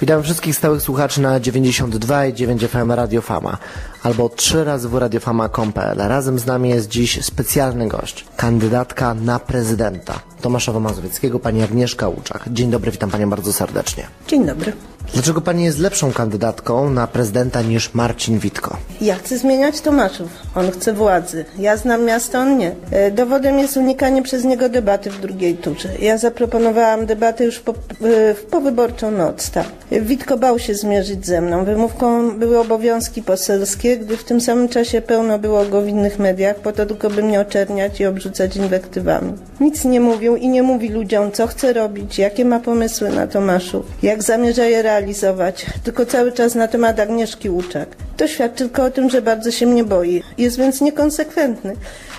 Witam wszystkich stałych słuchaczy na 92 i 9 FM Radio Fama albo 3 razy w radiofama.pl. Razem z nami jest dziś specjalny gość, kandydatka na prezydenta Tomaszowa Mazowieckiego, pani Agnieszka Łuczak. Dzień dobry, witam panią bardzo serdecznie. Dzień dobry. Dlaczego pani jest lepszą kandydatką na prezydenta niż Marcin Witko? Ja chcę zmieniać Tomaszów. On chce władzy. Ja znam miasto, on nie. E, Dowodem jest unikanie przez niego debaty w drugiej turze. Ja zaproponowałam debatę już po, e, w powyborczą noc. Tak. Witko bał się zmierzyć ze mną. Wymówką były obowiązki poselskie, gdy w tym samym czasie pełno było go w innych mediach, po to tylko by mnie oczerniać i obrzucać inwektywami. Nic nie mówił i nie mówi ludziom, co chce robić, jakie ma pomysły na Tomaszów, jak zamierza je realizować, tylko cały czas na temat Agnieszki Łuczak. To świadczy tylko o tym, że bardzo się mnie boi. Jest więc niekonsekwentny.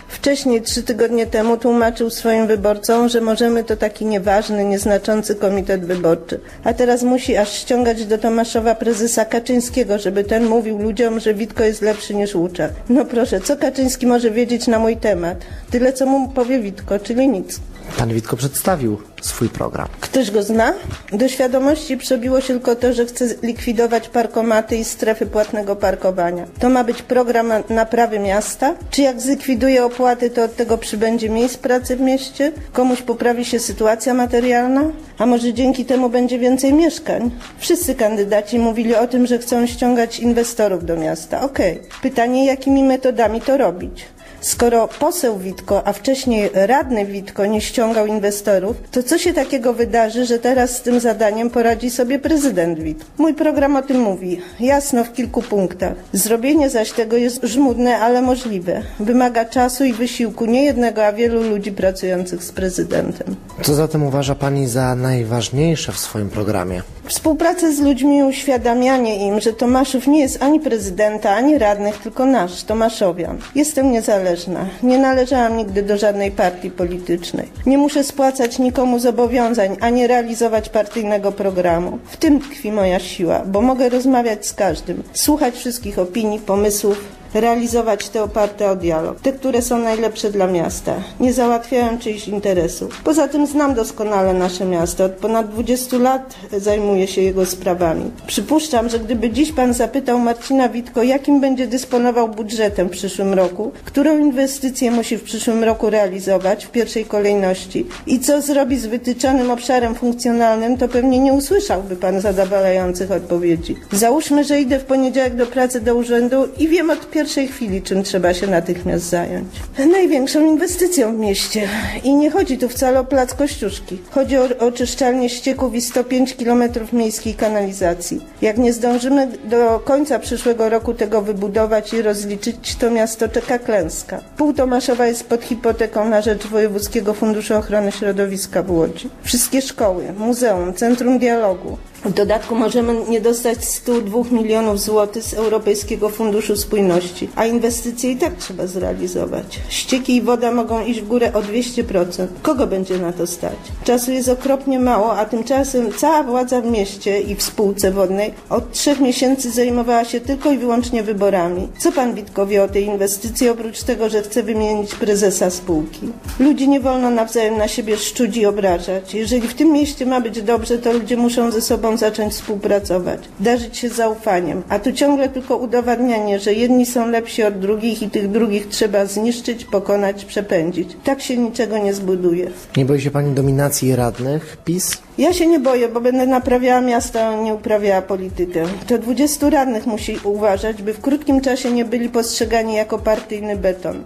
Wcześniej, trzy tygodnie temu, tłumaczył swoim wyborcom, że możemy to taki nieważny, nieznaczący komitet wyborczy. A teraz musi aż ściągać do Tomaszowa prezesa Kaczyńskiego, żeby ten mówił ludziom, że Witko jest lepszy niż Łuczak. No proszę, co Kaczyński może wiedzieć na mój temat? Tyle, co mu powie Witko, czyli nic. Pan Witko przedstawił swój program. Ktoś go zna? Do świadomości przebiło się tylko to, że chce likwidować parkomaty i strefy płatnego parkowania. To ma być program naprawy miasta? Czy jak zlikwiduje opłaty, to od tego przybędzie miejsc pracy w mieście? Komuś poprawi się sytuacja materialna? A może dzięki temu będzie więcej mieszkań? Wszyscy kandydaci mówili o tym, że chcą ściągać inwestorów do miasta. Okej. Pytanie, jakimi metodami to robić? Skoro poseł Witko, a wcześniej radny Witko nie ściągał inwestorów, to co się takiego wydarzy, że teraz z tym zadaniem poradzi sobie prezydent Witko? Mój program o tym mówi, jasno w kilku punktach. Zrobienie zaś tego jest żmudne, ale możliwe. Wymaga czasu i wysiłku nie jednego, a wielu ludzi pracujących z prezydentem. Co zatem uważa pani za najważniejsze w swoim programie? Współpracę z ludźmi i uświadamianie im, że Tomaszów nie jest ani prezydenta, ani radnych, tylko nasz, Tomaszowian. Jestem niezależna. Nie należałam nigdy do żadnej partii politycznej. Nie muszę spłacać nikomu zobowiązań, ani realizować partyjnego programu. W tym tkwi moja siła, bo mogę rozmawiać z każdym, słuchać wszystkich opinii, pomysłów, realizować te oparte o dialog, te, które są najlepsze dla miasta, nie załatwiają czyichś interesów. Poza tym znam doskonale nasze miasto. Od ponad 20 lat zajmuję się jego sprawami. Przypuszczam, że gdyby dziś pan zapytał Marcina Witko, jakim będzie dysponował budżetem w przyszłym roku, którą inwestycję musi w przyszłym roku realizować w pierwszej kolejności i co zrobi z wytyczonym obszarem funkcjonalnym, to pewnie nie usłyszałby pan zadowalających odpowiedzi. Załóżmy, że idę w poniedziałek do pracy do urzędu i wiem od pierwszej chwili, czym trzeba się natychmiast zająć. Największą inwestycją w mieście. I nie chodzi tu wcale o plac Kościuszki. Chodzi o oczyszczalnię ścieków i 105 km miejskiej kanalizacji. Jak nie zdążymy do końca przyszłego roku tego wybudować i rozliczyć, to miasto czeka klęska. Pół Tomaszowa jest pod hipoteką na rzecz Wojewódzkiego Funduszu Ochrony Środowiska w Łodzi. Wszystkie szkoły, muzeum, centrum dialogu, w dodatku możemy nie dostać 102 milionów złotych z Europejskiego Funduszu Spójności, a inwestycje i tak trzeba zrealizować. Ścieki i woda mogą iść w górę o 200%. Kogo będzie na to stać? Czasu jest okropnie mało, a tymczasem cała władza w mieście i w spółce wodnej od trzech miesięcy zajmowała się tylko i wyłącznie wyborami. Co pan Witko wie o tej inwestycji, oprócz tego, że chce wymienić prezesa spółki? Ludzi nie wolno nawzajem na siebie szczuć i obrażać. Jeżeli w tym mieście ma być dobrze, to ludzie muszą ze sobą zacząć współpracować, darzyć się zaufaniem, a tu ciągle tylko udowadnianie, że jedni są lepsi od drugich i tych drugich trzeba zniszczyć, pokonać, przepędzić. Tak się niczego nie zbuduje. Nie boi się pani dominacji radnych PiS? Ja się nie boję, bo będę naprawiała miasta, a nie uprawiała politykę. To 20 radnych musi uważać, by w krótkim czasie nie byli postrzegani jako partyjny beton.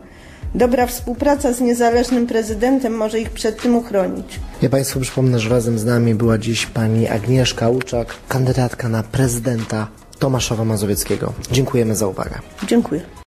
Dobra współpraca z niezależnym prezydentem może ich przed tym uchronić. Ja Państwu przypomnę, że razem z nami była dziś pani Agnieszka Łuczak, kandydatka na prezydenta Tomaszowa Mazowieckiego. Dziękujemy za uwagę. Dziękuję.